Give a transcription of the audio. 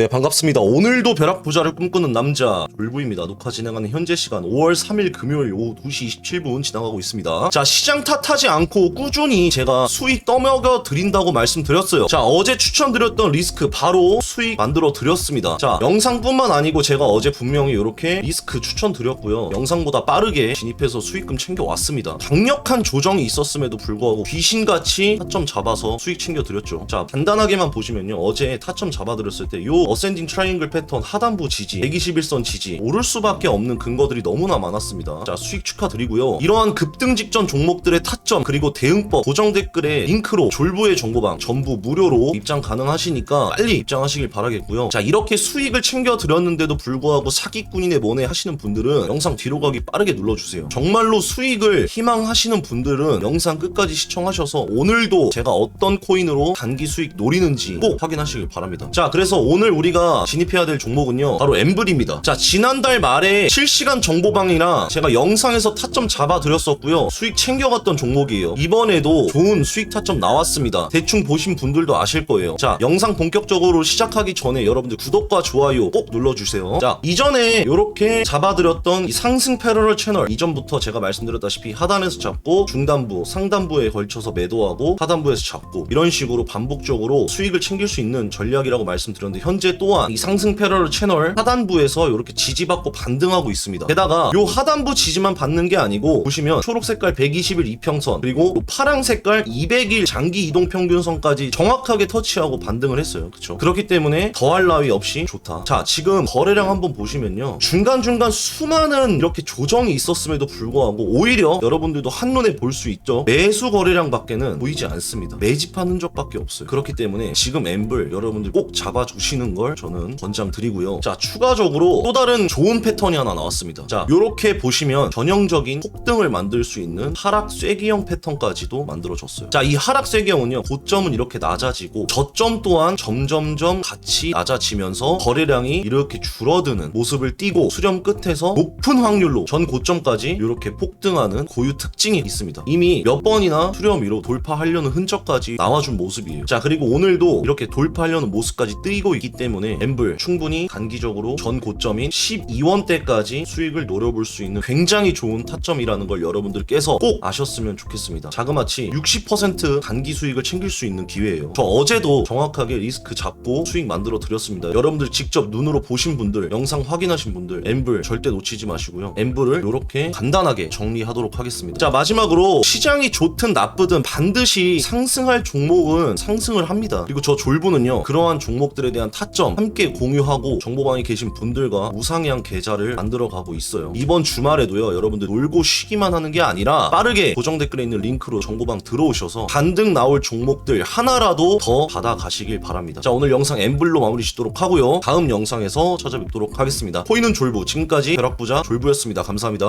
네 반갑습니다. 오늘도 벼락 부자를 꿈꾸는 남자 졸부입니다. 녹화 진행하는 현재 시간 5월 3일 금요일 오후 2시 27분 지나가고 있습니다. 자 시장 탓하지 않고 꾸준히 제가 수익 떠먹여 드린다고 말씀드렸어요. 자 어제 추천드렸던 리스크 바로 수익 만들어 드렸습니다. 자 영상뿐만 아니고 제가 어제 분명히 이렇게 리스크 추천드렸고요. 영상보다 빠르게 진입해서 수익금 챙겨 왔습니다. 강력한 조정이 있었음에도 불구하고 귀신같이 타점 잡아서 수익 챙겨 드렸죠. 자 간단하게만 보시면요. 어제 타점 잡아드렸을 때요 어센딩 트라이앵글 패턴 하단부 지지 121선 지지 오를 수밖에 없는 근거들이 너무나 많았습니다. 자 수익 축하드리고요. 이러한 급등 직전 종목들의 타점 그리고 대응법 고정 댓글에 링크로 졸부의 정보방 전부 무료로 입장 가능하시니까 빨리 입장하시길 바라겠고요. 자 이렇게 수익을 챙겨 드렸는데도 불구하고 사기꾼이네 뭐네 하시는 분들은 영상 뒤로 가기 빠르게 눌러주세요. 정말로 수익을 희망하시는 분들은 영상 끝까지 시청하셔서 오늘도 제가 어떤 코인으로 단기 수익 노리는지 꼭 확인하시길 바랍니다. 자 그래서 오늘 우리가 진입해야 될 종목은요 바로 엠블입니다. 자 지난달 말에 실시간 정보방이나 제가 영상에서 타점 잡아드렸었고요 수익 챙겨갔던 종목이에요. 이번에도 좋은 수익 타점 나왔습니다. 대충 보신 분들도 아실 거예요. 자 영상 본격적으로 시작하기 전에 여러분들 구독과 좋아요 꼭 눌러주세요. 자 이전에 이렇게 잡아드렸던 이 상승 패러럴 채널 이전부터 제가 말씀드렸다시피 하단에서 잡고 중단부 상단부에 걸쳐서 매도하고 하단부에서 잡고 이런 식으로 반복적으로 수익을 챙길 수 있는 전략이라고 말씀드렸는데 현재 또한 이 상승 패러럴 채널 하단부에서 이렇게 지지받고 반등하고 있습니다. 게다가 요 하단부 지지만 받는 게 아니고 보시면 초록 색깔 120일 이평선 그리고 요 파랑 색깔 200일 장기 이동 평균선까지 정확하게 터치하고 반등을 했어요. 그쵸 그렇기 때문에 더할 나위 없이 좋다. 자 지금 거래량 한번 보시면요 중간중간 수많은 이렇게 조정이 있었음에도 불구하고 오히려 여러분들도 한눈에 볼 수 있죠. 매수 거래량 밖에는 보이지 않습니다. 매집한 흔적밖에 없어요. 그렇기 때문에 지금 엠블 여러분들 꼭 잡아주시는 걸 저는 권장드리고요. 자 추가적으로 또 다른 좋은 패턴이 하나 나왔습니다. 자 이렇게 보시면 전형적인 폭등을 만들 수 있는 하락 쐐기형 패턴까지도 만들어졌어요. 자 이 하락 쐐기형은요 고점은 이렇게 낮아지고 저점 또한 점점점 같이 낮아지면서 거래량이 이렇게 줄어드는 모습을 띠고 수렴 끝에서 높은 확률로 전 고점까지 이렇게 폭등하는 고유 특징이 있습니다. 이미 몇 번이나 수렴 위로 돌파하려는 흔적까지 나와준 모습이에요. 자 그리고 오늘도 이렇게 돌파하려는 모습까지 뜨이고 있기 때문에 엠블 충분히 단기적으로 전 고점인 12원대까지 수익을 노려볼 수 있는 굉장히 좋은 타점이라는 걸 여러분들께서 꼭 아셨으면 좋겠습니다. 자그마치 60% 단기 수익을 챙길 수 있는 기회예요. 저 어제도 정확하게 리스크 잡고 수익 만들어 드렸습니다. 여러분들 직접 눈으로 보신 분들, 영상 확인하신 분들, 엠블 절대 놓치지 마시고요. 엠블을 이렇게 간단하게 정리하도록 하겠습니다. 자 마지막으로 시장이 좋든 나쁘든 반드시 상승할 종목은 상승을 합니다. 그리고 저 졸부는요 그러한 종목들에 대한 타점 함께 공유하고 정보방에 계신 분들과 우상향 계좌를 만들어 가고 있어요. 이번 주말에도요 여러분들 놀고 쉬기만 하는 게 아니라 빠르게 고정 댓글에 있는 링크로 정보방 들어오셔서 반등 나올 종목들 하나라도 더 받아가시길 바랍니다. 자 오늘 영상 엠블로 마무리 짓도록 하고요. 다음 영상에서 찾아뵙도록 하겠습니다. 코인은 졸부 지금까지 벼락부자 졸부였습니다. 감사합니다.